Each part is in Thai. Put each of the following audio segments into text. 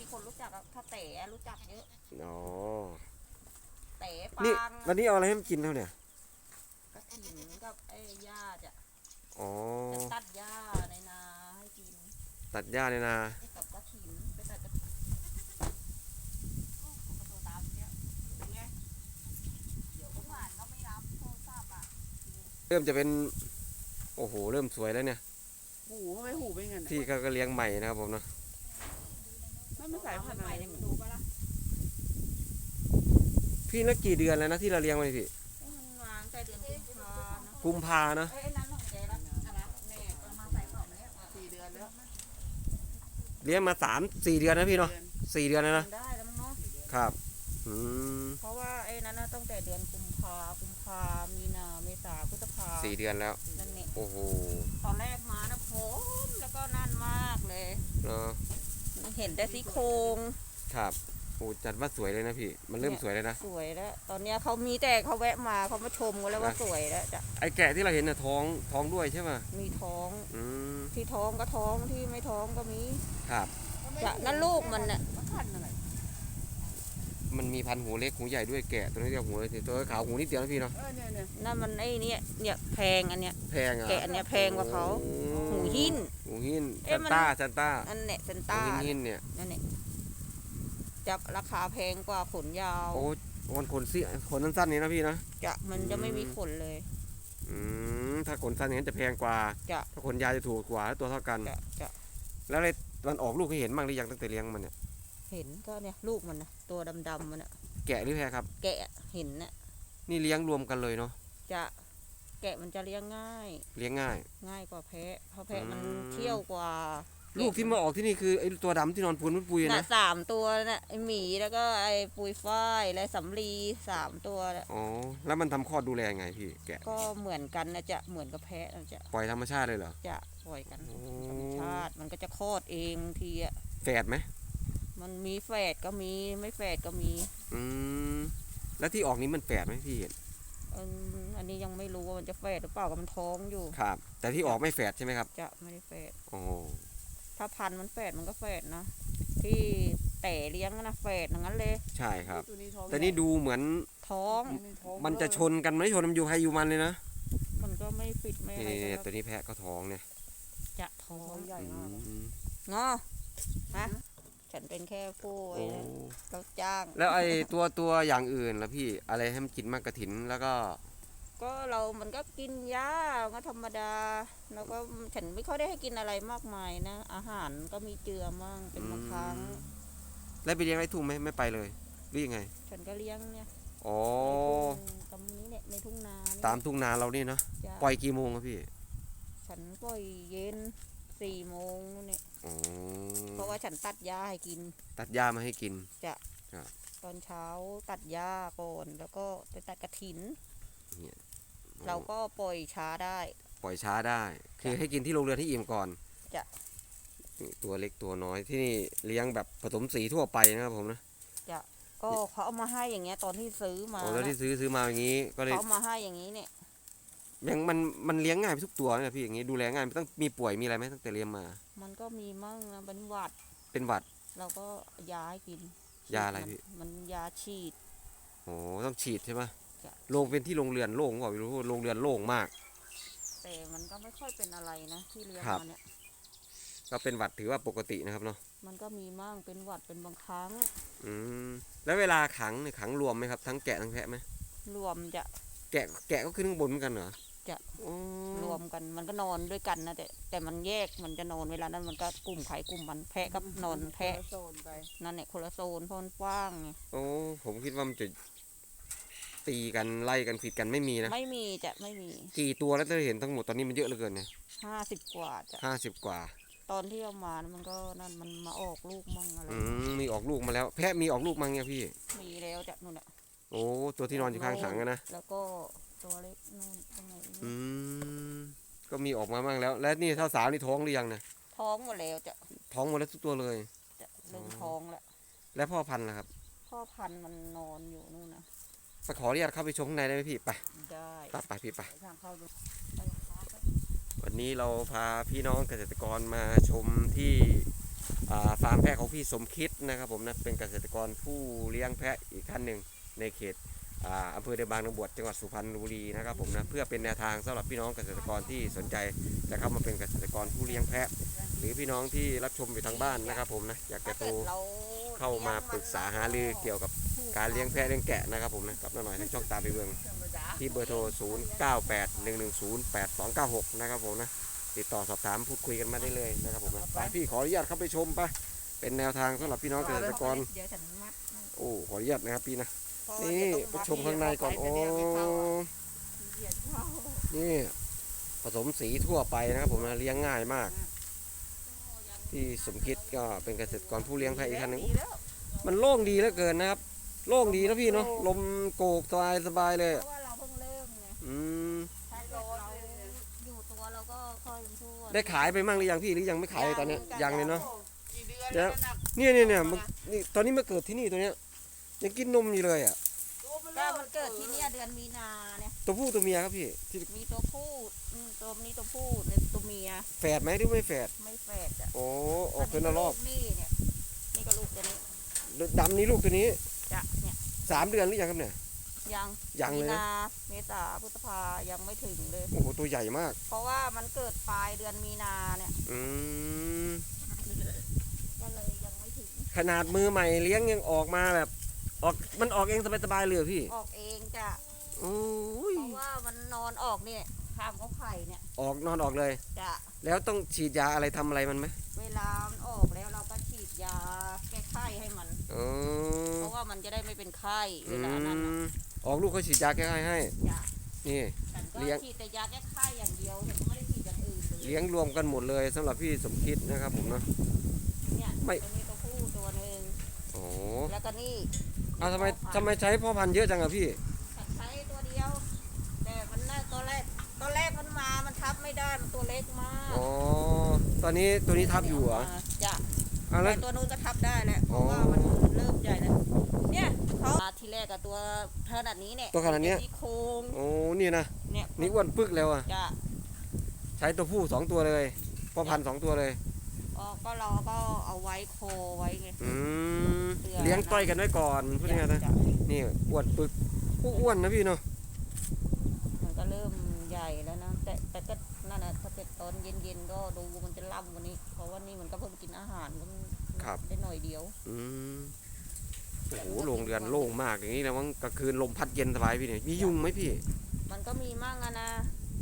มีคนรู้จักอะถ้าเต๋รู้จักเยอะ อ๋อ เต๋นี่ปางวันนี้เอาอะไรให้มันกินแล้วเนี่ยกระถิ่นกับไอ้หญ้าจะอ๋อ จะตัดหญ้าในนาให้กินตัดหญ้าเลยนะ กับกระถิ่นไปตัดกระถิ่นโอ้ขอโทรตามเนี่ยเป็นไงเดี๋ยวเมื่อวานก็ไม่รับโทรศัพท์อะเริ่มจะเป็น โอ้โห เริ่มสวยแล้วเนี่ย หูทำไมหูเป็นไงพี่เขาก็เลี้ยงใหม่นะครับผมเนาะไม่ไม่ สายพันธุ์ใหอะไรม่เนี่ยมันดูปะล่ะพี่แล้วกี่เดือนแล้วนะที่เราเลี้ยงไว้พี่เอ้ยมันวางแต่เดือนกุมภานะกุมภาเนาะเอ้ยไอ้นั้นของแกละอะไรแม่ก็มาใส่ของเนี่ยสี่เดือนแล้วเลี้ยงมาสามสี่เดือนนะพี่เนาะเดือนสี่เดือนแล้วนะทำได้แล้วมั้งเนาะครับ อืมเพราะว่าไอ้นั้นน่ะตั้งแต่เดือนกุมภากุมภามีนาเมษาพฤษภาสี่เดือนแล้ว นั่นเนี่ยโอ้โหตอนแรกมานะผมแล้วก็นั่นมากเลยเนาะ เห็นแต่ซี่โครงครับโอ้จัดว่าสวยเลยนะพี่ มันเริ่มสวยเลยนะ สวยแล้ว ตอนเนี้ยเขามีแต่เขาแวะมาเขามาชมกันแล้วว่านะสวยแล้วจะไอ้แกะที่เราเห็นน่ะท้องท้องด้วยใช่ไหมมีท้องอืมที่ท้องก็ท้องที่ไม่ท้องก็มีครับจะนั่นลูกมันน่ะมันพันธุ์อะไรมันมีพันธุ์หูเล็กหูใหญ่ด้วยแกะตัวนี้เดียวหูเลยสิตัวขาวหูนิดเดียวนะพี่เนาะเออเนี่ยเนี่ยนั่นมันไอ้เนี่ยเนี่ยแพงอันเนี้ยแพงอะแกะอันเนี้ยแพงกว่าเขาโอ้หูหิน หูหินเอ๊ะซันมัน ต้าซันต้าอันเนี่ยเซนหูต้าหินหินเนี่ย นั่นเนี่ยจะราคาแพงกว่าขนยาว โอ้คนขนซี่ขนสั้นๆนี่นะพี่นะ จะมันจะไม่มีขนเลย อืมถ้าขนสั้นอย่างนั้นจะแพงกว่า จะ ถ้าขนยาวจะถูกกว่าตัวเท่ากัน จะจะแล้วเลยมันออกลูกให้เห็นบ้างหรือยังตั้งแต่เลี้ยงมันเนี่ย เห็นก็เนี่ยลูกมันนะตัวดำๆมันอะแกะหรือแพะครับ แกะเห็นน่ะนี่เลี้ยงรวมกันเลยเนาะ จะแกะมันจะเลี้ยงง่าย เลี้ยงง่าย ง่ายกว่าแพะ เพราะแพะมันอืม เที่ยวกว่าลูกที่มาออกที่นี่คือไอ้ตัวดำที่นอนปูนมันปุยน่ะนะ สามตัวน่ะไอหมีแล้วก็ไอปุยฝ้ายและสำลีสามตัวน่ะอ๋อ แล้วมันทำคลอดดูแลไงพี่แกะ ก็เหมือนกันนะจะเหมือนกับแพะนะจะปล่อยธรรมชาติเลยเหรอ จะปล่อยกันโอ้ ธรรมชาติมันก็จะคลอดเองบางทีอะแฝดไหมมันมีแฝดก็มีไม่แฝดก็มีอืม แล้วที่ออกนี้มันแฝดไหมพี่เห็นอืม อันนี้ยังไม่รู้ว่ามันจะแฝดหรือเปล่าก็มันท้องอยู่ ครับ แต่ที่ออกไม่แฝดใช่ไหมครับ จะไม่ได้แฝดโอ้ถ้าพันธุ์มันแฝดมันก็แฝดนะที่แต่เลี้ยงนะแฝดอย่างนั้นเลย ใช่ครับ ตัวนี้ท้องแต่นี่ดูเหมือนท้อง ท้องมันจะชนกันไม่ชนมันอยู่ใครอยู่มันเลยนะมันก็ไม่ฟิตไม่อะไรนี่ก็ตัวนี้แพะก็ท้องเนี่ยจะท้อท้องงใหญ่มากอืมเนาะฮะฉันเป็นแค่ผู้โอ้เราจ้างแล้วไอ้ตัวตัวอย่างอื่นล่ะพี่อะไรให้มันกินมากกระถินแล้วก็ ก็เรามันก็กินหญ้าก็ธรรมดา แล้วก็ฉันไม่ค่อยได้ให้กินอะไรมากมายนะ อาหารก็มีเจือมั่งเป็นบางครั้ง แล้วไปเลี้ยงไร่ทุ่งไหมไม่ไปเลยหรือยังไง ฉันก็เลี้ยงเนี่ยอ๋อในทุ่งตรงนี้เนี่ยในทุ่งนาเนี่ยตามทุ่งนาเรานี่เนาะจ้ะปล่อยกี่โมงครับพี่ฉันปล่อยเย็นสี่โมงนู่นเนี่ย อ๋อเพราะว่าฉันตัดหญ้าให้กิน ตัดหญ้ามาให้กิน ตอนเช้าตัดหญ้าก่อน แล้วก็ไปตัดกระถินเนี่ย เราก็ปล่อยช้าได้ ปล่อยช้าได้ คือให้กินที่โรงเรือนที่อิ่มก่อนจ้ะนี่ตัวเล็กตัวน้อยที่นี่เลี้ยงแบบผสมสีทั่วไปนะครับผมนะก็เขาเอามาให้อย่างเงี้ยตอนที่ซื้อมาโอ้แล้วที่ซื้อซื้อมาอย่างนี้ก็เลยเขาเอามาให้อย่างนี้เนี่ยยังมันมันเลี้ยงง่ายไปทุกตัวนะพี่อย่างนี้ดูแลง่ายไม่ต้องมีป่วยมีอะไรไหมตั้งแต่เลี้ยงมา มันก็มีมั่งนะเป็นหวัด เป็นหวัด เราก็ยาให้กิน ยาอะไรมันพี่ มันยาฉีดโอ้ต้องฉีดใช่ไหม จ้ะโรงเป็นที่โรงเรือนโล่งกว่าไม่รู้โรงเรือนโล่งมาก แต่มันก็ไม่ค่อยเป็นอะไรนะ ที่เลี้ยงครับ มาเนี่ย ก็เป็นหวัดถือว่าปกตินะครับเนาะมันก็มีมั่งเป็นหวัดเป็นบางครั้งอืมแล้วเวลาขังเนี่ยขังรวมไหมครับทั้งแกะทั้งแพะไหมรวมจะ แกะแกะก็ขึ้นข้างบนเหมือนกันเหรอจะอ๋อรวมกันมันก็นอนด้วยกันนะแต่แต่มันแยกมันจะนอนเวลานั้นมันก็กลุ่มไข่กลุ่มมันแพะก็นอนแพะโซนไปนั่นแหละคนละโซนเพราะมันกว้างไงโอ้ผมคิดว่ามันจะ ตีกันไล่กันผิดกันไม่มีนะ ไม่มีจะไม่มีกี่ตัวแล้วจะเห็นทั้งหมดตอนนี้มันเยอะเหลือเกินเนี่ยห้าสิบกว่าจะห้าสิบกว่า ตอนที่เอามานะมันก็นั่นมันมาออกลูกมั่งอะไรอืมมีออกลูกมาแล้ว แพะมีออกลูกมั้งเนี่ยพี่ มีแล้วจะนู่นน่ะโอ้ตัวที่นอนอยู่ข้างถังอะนะ แล้วก็ตัวเล็กนู่นตรงไหนอืมก็มีออกมาบ้างแล้ว แล้วนี่เท่าสาวนี่ท้องหรือยังเนี่ยท้องหมดแล้วจะท้องหมดแล้วทุกตัวเลยจะเริ่มท้องแล้ว แล้วพ่อพันธุ์ล่ะครับ พ่อพันธุ์มันนอนอยู่นู่นนะ ไปขออนุญาตเข้าไปชมข้างในได้ไหมพี่ไปได้ไปไปพี่ไปทางเข้าดูวันนี้เราพาพี่น้องเกษตรกรมาชมที่ฟาร์มแพะของพี่สมคิดนะครับผมนะเป็นเกษตรกรผู้เลี้ยงแพะอีกท่านหนึ่งในเขตอำเภอเดอนบางนางบวชจังหวัดสุพรรณบุรีนะครับผมนะเพื่อเป็นแนวทางสำหรับพี่น้องเกษตรกรที่สนใจจะเข้ามาเป็นเกษตรกรผู้เลี้ยงแพะ รือพี่น้องที่รับชมอยู่ทางบ้านนะครับ ผมนะอยากจะถ้าโทรเกิดเราเข้ามาปรึกษาหารือเกี่ยวกับการเลี้ยงแพะเลี้ยงแกะนะครับผมนะกับน้าหน่อยทั้งช่องตามไปเบืองที่เบอร์โทร 0 9 8 1 1 0 8 2 9 6 นะครับผมนะติดต่อสอบถามพูดคุยกันมาได้เลยนะครับผมนะไปพี่ขออนุญาตเข้าไปชมไปเป็นแนวทางสำหรับพี่น้องเกษตรกรเดี๋ยวฉันมัดโอ้ขออนุญาตนะครับพี่นะเพราะนี่จะไปต้องชมข้างในก่อนโอ้เดี๋ยวไม่เข้าเดี๋ยวเข้านี่ผสมสีทั่วไปนะครับผมนะเลี้ยงง่ายมาก ที่สมคิดก็เป็นเกษตรกรผู้เลี้ยงแพะอีกท่านหนึ่งดีแล้วมันโล่งดีเหลือเกินนะครับ โล่งดีนะพี่เนาะลมโกกสบายสบายเลยเพราะว่าเราเพิ่งเริ่มไงอืมถ้าเกิดเราอยู่ตัวเราก็ค่อยช่วยได้ขายไปมั่งหรือยังพี่หรือยังไม่ขายเลยตอนเนี้ยยังเลยเนาะกี่เดือนเดี๋ยวแล้วนะเนี่ยเนี่ยเนี่ยมันนี่ตอนนี้มาเกิดที่นี่ตัวเนี้ยยังกินนมอยู่เลยอะตัวเบลก็อมันเกิดที่เนี่ยเดือนมีนาเนี่ย ตัวผู้ตัวเมียครับพี่ที่มีตัวผู้อืมตัวนี้ตัวผู้ในตัวเมียแฝดไหมหรือไม่แฝดไม่แฝดอะโอ้ออกเป็นละรอบนี่เนี่ยนี่ก็ลูกตัวนี้ดำนี้ลูกตัวนี้จะเนี่ยสามเดือนหรือยังครับเนี่ย ยังยังเลยมีนะนาเมษาพฤษภายังไม่ถึงเลย โอ้โหตัวใหญ่มาก เพราะว่ามันเกิดปลายเดือนมีนาเนี่ยอืมก็เลยยังไม่ถึง ขนาดมือใหม่เลี้ยงยังออกมาแบบ ออกมันออกเองสบายๆเลยเหรอพี่ ออกเองจ้ะ โอ้ยเพราะว่ามันนอนออกเนี่ยข้ามเขาไข่เนี่ยออกนอนออกเลย จะแล้วต้องฉีดยาอะไรทำอะไรมันไหมเวลามันออกแล้วเราก็ฉีดยาแก้ไข้ให้มัน อ๋อเพราะว่ามันจะได้ไม่เป็นไข้เวอืลานั้นน่ะมออกลูกเขาฉีดยาแก้ไข้ให้จ้ะนี่ ฉันก็เลี้ยง ฉีดแต่ยาแก้ไข้อย่างเดียวฉันไม่ได้ฉีดอย่างอื่นเลยเลี้ยงรวมกันหมดเลยสำหรับพี่สมคิดนะครับผมเนาะ เนี่ยไม่ ตัวนี้ตัวผู้ตัวหนึ่งโอ้แล้วก็นี่อ้าวทำไมทำไมใช้พ่อพันธุ์เยอะจังอะพี่ ฉันใช้ตัวเดียว แต่มันน่าตัวแรกตัวแรกมันมามัน ทับไม่ได้มันตัวเล็กมากอ๋อ ตอนนี้ตัวนี้ทับอยู่เหรอจ้ะอ้าวแล้แต่ว ตัวนู้นก็ทับได้แหละเพอ๋อราะว่ามันเริ่มใหญ่แล้วเนี่ยเขามาทีแรกกับตัวขนาดนี้เนี่ยตัวขนาดเนี้ย ที่โครงโอ้นี่นะ เนี่ยนี่อ้วนปึกแล้วอะจะใช้ตัวผู้สองตัวเลยพ่อพันธุ์สองตัวเลย อ๋อก็เราก็เอาไว้โคไว้ไง อืม เสือ เลี้ยงต้อยกันไว้ก่อนพูดง่ายๆนะ จ้ะนี่อ้วนปึกผู้อ้วนนะพี่เนาะ มันก็เริ่มใหญ่แล้วนะแต่แต่ก็ นั่นนะถ้าเป็นตอนเย็นๆก็ดูมันจะล่ำกว่านี้ เพราะว่านี่มันก็เพิ่งกินอาหารมันได้หน่อยเดียว อืมโอ้โหโรงเรือนโล่งมากอย่างนี้แล้วมั้งกลางคืนลมพัดเย็นสบายพี่เนี่ยมียุงไหมพี่ มันก็มีมั่งอะนะ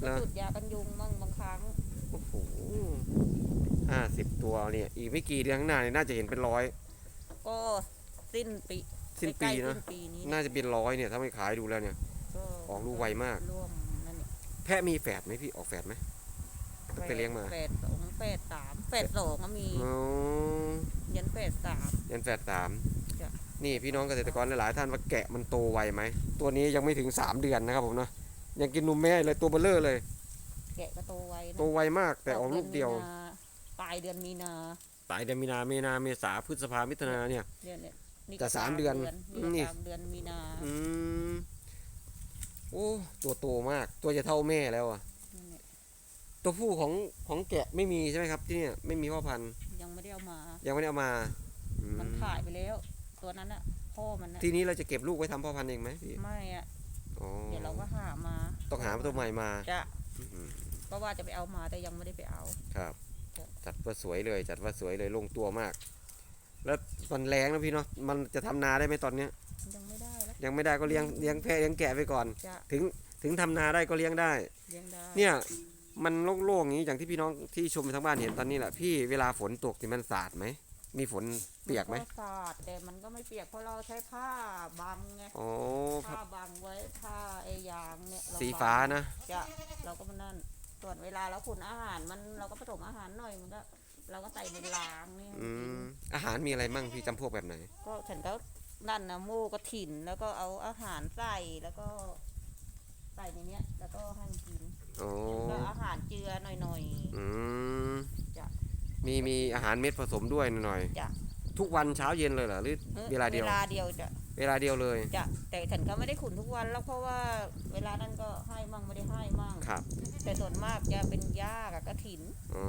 ก็นะ จุดยากันยุงมั่งบางครั้งโอ้โหห้าสิบตัวเนี่ยอีกไม่กี่เดือนข้างหน้าเนี่ยน่าจะเห็นเป็นร้อย ก็สิ้นปีสิ้นใกปีล้ๆนะสิ้นปีนี้น่าจะเป็นร้อยเนี่ยถ้าไม่ขายดูแล้วเนี่ยก็ออกลูกไวมาก ร่วมนั่นเนี่ยแพะมีแฝดไหมพี่ออกแฝดไหม ตั้งแต่เลี้ยงมาแปดสองแปดสามแปดสองก็มีอ๋อยันแปดสามยันแฝดสามจ้ะนี่พี่น้องเกษตรกรหลายๆท่านว่าแกะมันโตไวไหม ตัวนี้ยังไม่ถึงสามเดือนนะครับผมเนาะยังกินนมแม่เลยตัวเบลเลอร์เลย แกะก็โตไวนะโตไวมากแต่ออกลูกเดียวดือนมีนาปลายเดือนมีนาปลายเดือนมีนาเมนาเมษาพฤษภามิถุนาเนี่ยเดือนเนี่ยนี่แต่ก็สามเดือนนี่นี่ก็สามเดือนมีนาอืมโอ้ตัวโตมาก ตัวจะเท่าแม่แล้วอะนั่นเนี่ย ตัวผู้ของของแกะไม่มีใช่ไหมครับ ที่เนี่ยไม่มีพ่อพันธุ์ยังไม่ได้เอามา ยังไม่ได้เอามาอืมันขายไปแล้ว ตัวนั้นอะพ่อมันอะทีนี้เราจะเก็บลูกไว้ทำพ่อพันธุ์เองไหมพี่ไม่อะอ๋อเดี๋ยวเราก็หามาต้องหาตัวใหม่มาจะอืมก็ว่าจะไปเอามาแต่ยังไม่ได้ไปเอา ครับ ครับ จัดว่าสวยเลย จัดว่าสวยเลยลงตัวมาก แล้วมันแรงนะพี่เนาะมันจะทำนาได้ไหมตอนเนี้ย ยังไม่ได้แล้วยังไม่ได้ก็เลี้ยงเลี้ยงแพะเลี้ยงแกะไปก่อน จะถึงถึงทำนาได้ก็เลี้ยงได้ เลี้ยงได้เนี่ย มันโล่งๆอย่างนี้อย่างที่พี่น้องที่ชมทางบ้านเห็นตอนนี้แหละพี่เวลาฝนตกนี่มันสาดไหมมีฝนเปียกไหมนสาดแต่มันก็ไม่เปียกเพราะเราใช้ผ้าบังไงอ๋อครัผ้าบบังไว้ผ้าไอ้ยางเนี่ยเรสีบังฟ้านะจะเราก็มานั่นส่วนเวลาเราขุนอาหารมันเราก็ผสมอาหารหน่อยมันก็เราก็ใส่ในรางนี่อืกินมอาหารมีอะไรมั่งพี่จำพวกแบบไหน ก็ฉันก็นั่นนะหมูกระถิ่นแล้วก็เอาอาหารใส่แล้วก็ใส่ในเนี้ย แล้วก็ให้มันกิน อ๋อก็อาหารเจือหน่อย อืมจ้ะ มีมีอาหารเม็ดผสมด้วยหน่อยจ้ะทุกวันเช้าเย็นเลยเหรอหรือๆออเวลาเดียว เวลาเดียวจะเวลาเดียวเลยจะแต่ฉันก็ไม่ได้ขุนทุกวันแล้วเพราะว่าเวลานั้นก็ให้มั่งไม่ได้ให้มั่งครับแต่ส่วนมากจะเป็นหญ้ากับกระถินอ๋อ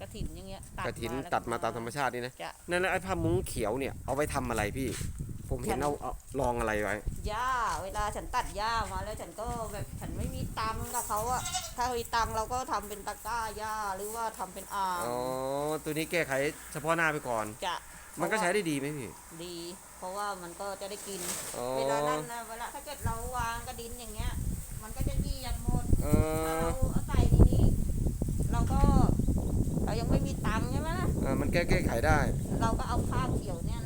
กรกระถินอย่างเงี้ยกระถินแล้วตัดมาตามธรรมชาตินี่นะจะนั่นแล้วไอ้ผ้ามุ้งเขียวเนี่ยเอาไว้ทำอะไรพี่ ผมเห็นเอาเอาลองอะไรไว้ หญ้าเวลาฉันตัดหญ้ามาแล้วฉันก็แบบฉันไม่มี ตังค์กับเขาอะถ้ามีตังค์เราก็ทำเป็นตะกร้าหญ้าหรือว่าทำเป็นอ่างอ๋อตัวนี้แก้ไขเฉพาะหน้าไปก่อน จะมันก็ใช้ได้ดีไหมพี่ ดี เพราะว่ามันก็จะได้กิน อ๋อ เวลานั้นนะเวลาถ้าเกิดเราวางกระดินอย่างเงี้ย มันก็จะเหยียบหมดเอถ้าอเราเอาใส่ทีนี้ เราก็ เรายังไม่มีตังค์ใช่ไหมล่ะ เออมันแก้แก้ไขได้ เราก็เอาผ้าเขียวเนี่ย